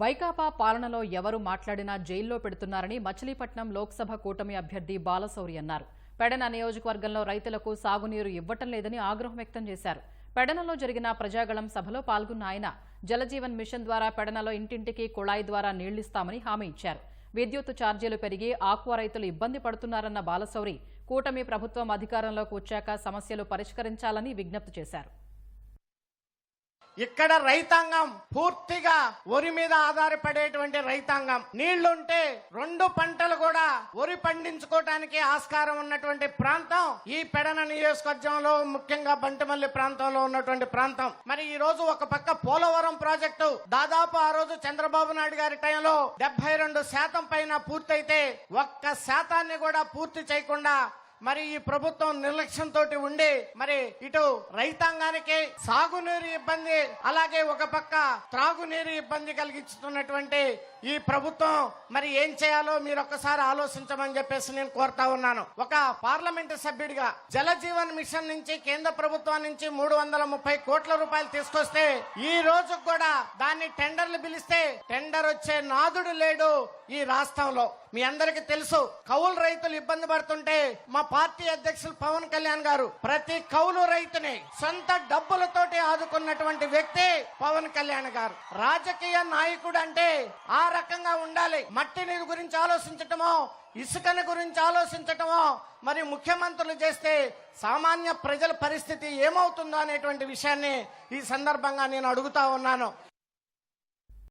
వైకాపా పాలనలో ఎవరు మాట్లాడినా జైల్లో పెడుతున్నారని మచిలీపట్నం లోక్సభ కూటమి అభ్యర్థి బాలశౌరి అన్నారు. పెడన నియోజకవర్గంలో రైతులకు సాగునీరు ఇవ్వటం లేదని ఆగ్రహం వ్యక్తం చేశారు. పెడనలో జరిగిన ప్రజాగళం సభలో పాల్గొన్న ఆయన జలజీవన్ మిషన్ ద్వారా పెడనలో ఇంటింటికి కుళాయి ద్వారా నీళ్ళిస్తామని హామీ ఇచ్చారు. విద్యుత్ ఛార్జీలు పెరిగి ఆక్వా రైతులు ఇబ్బంది పడుతున్నారన్న బాలశౌరి కూటమి ప్రభుత్వం అధికారంలోకి వచ్చాక సమస్యలు పరిష్కరించాలని విజ్ఞప్తి చేశారు. ఇక్కడ రైతాంగం పూర్తిగా వరి మీద ఆధారపడేటువంటి రైతాంగం. నీళ్ళుంటే రెండు పంటలు కూడా వరి పండించుకోవటానికి ఆస్కారం ఉన్నటువంటి ప్రాంతం. ఈ పెడన నియోజకవర్గంలో ముఖ్యంగా బంటిమల్లి ప్రాంతంలో ఉన్నటువంటి ప్రాంతం. మరి ఈ రోజు ఒక పక్క పోలవరం ప్రాజెక్టు. దాదాపు ఆ రోజు చంద్రబాబు నాయుడు గారి టైంలో డెబ్బై రెండు శాతం పైన పూర్తయితే ఒక్క శాతాన్ని కూడా పూర్తి చేయకుండా మరి ఈ ప్రభుత్వం నిర్లక్ష్యంతో ఉండి మరి ఇటు రైతాంగానికి సాగునీరు ఇబ్బంది అలాగే ఒక పక్క త్రాగునీరు ఇబ్బంది కలిగిస్తున్నటువంటి ఈ ప్రభుత్వం మరి ఏం చేయాలో మీరు ఒక్కసారి ఆలోచించమని చెప్పేసి నేను కోరుతా ఉన్నాను. ఒక పార్లమెంటు సభ్యుడిగా జల జీవన్ మిషన్ నుంచి కేంద్ర ప్రభుత్వం నుంచి మూడు వందల ముప్పై కోట్ల రూపాయలు తీసుకొస్తే ఈ రోజు కూడా దాన్ని టెండర్లు పిలిస్తే టెండర్ వచ్చే నాదుడు లేడు. ఈ రాష్ట్రంలో మీ అందరికి తెలుసు కౌలు రైతులు ఇబ్బంది పడుతుంటే మా పార్టీ అధ్యక్షులు పవన్ కళ్యాణ్ గారు ప్రతి కౌలు రైతుని సొంత డబ్బులతోటి ఆదుకున్నటువంటి వ్యక్తి పవన్ కళ్యాణ్ గారు. రాజకీయ నాయకుడు అంటే ఆ రకంగా ఉండాలి. మట్టిని గురించి ఆలోచించటమో ఇసుకని గురించి ఆలోచించటమో మరి ముఖ్యమంత్రులు చేస్తే సామాన్య ప్రజల పరిస్థితి ఏమవుతుందో అనేటువంటి విషయాన్ని ఈ సందర్భంగా నేను అడుగుతా ఉన్నాను.